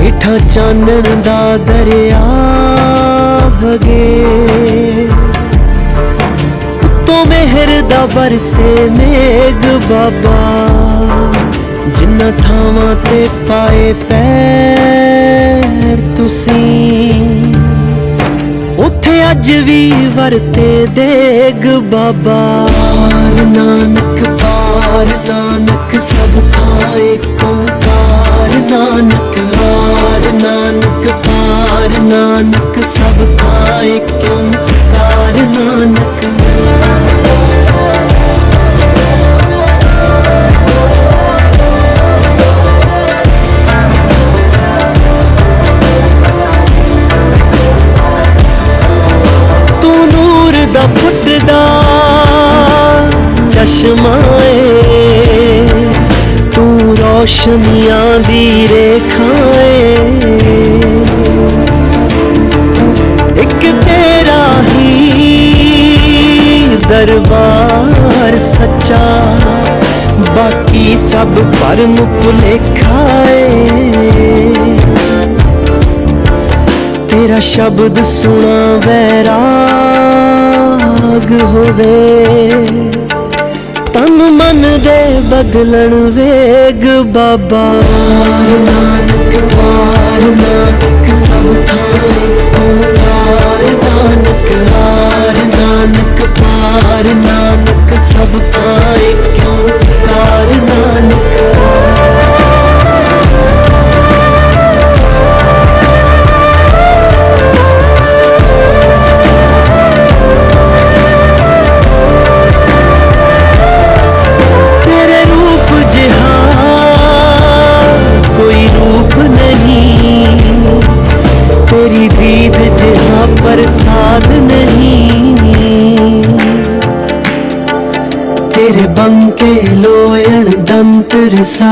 ਹੇਠਾਂ ਚਾਨਣ ਦਾ ਦਰਿਆ ਵਗੇ। ਤੋ ਮਿਹਰ ਦਾ ਵਰਸੇ ਮੇਗ ਬਾਬਾ। ਜਿੰਨਾ ਥਾਵਾਂ ਤੇ ਪਾਏ ਪੈਰ ਤੁਸੀਂ, ਉੱਥੇ ਅੱਜ ਵੀ ਵਰਤੇ ਦੇਗ ਬਾਬਾ। ਨਾਨਕ, ਪਾਰ ਨਾਨਕ, ਸਭ ਥਾਂ ਏਕ ਨਾਨਕ। ਪਾਰ ਨਾਨਕ, ਸਭ ਕਾ ਏਕ ਓੰਕਾਰ ਨਾਨਕ। ਤੂੰ ਨੂਰ ਦਾ ਫੁੱਟਦਾ ਚਸ਼ਮਾ ਏ। ਤੂੰ ਰੋਸ਼ਨੀਆਂ ਦੀ ਰੇਖਾ ਦਰਬਾਰ ਸੱਚਾ, ਬਾਕੀ ਸਭ ਪਰਮ ਭੁਲੇਖਾ ਏ। ਤੇਰਾ ਸ਼ਬਦ ਸੁਣਾ ਵੈਰਾਗ ਹੋਵੇ, ਤਨ ਮਨ ਦੇ ਬਦਲਣ ਵੇਗ ਬਾਬਾ। ਪਾਰ ਨਾਨਕ ਸਭ ਥਾਂ ਕਿਉਂ? ਓੰਕਾਰ ਨਾਨਕ। ਤੇਰੇ ਰੂਪ ਜਿਹਾ ਕੋਈ ਰੂਪ ਨਹੀਂ। ਤੇਰੀ ਦੀਦ ਜਿਹਾ ਪ੍ਰਸਾਦ ਨਹੀਂ। ਤੇਰੇ ਬੰਕੇ ਲੋਇਣ ਦੰਤ ਰਸਾ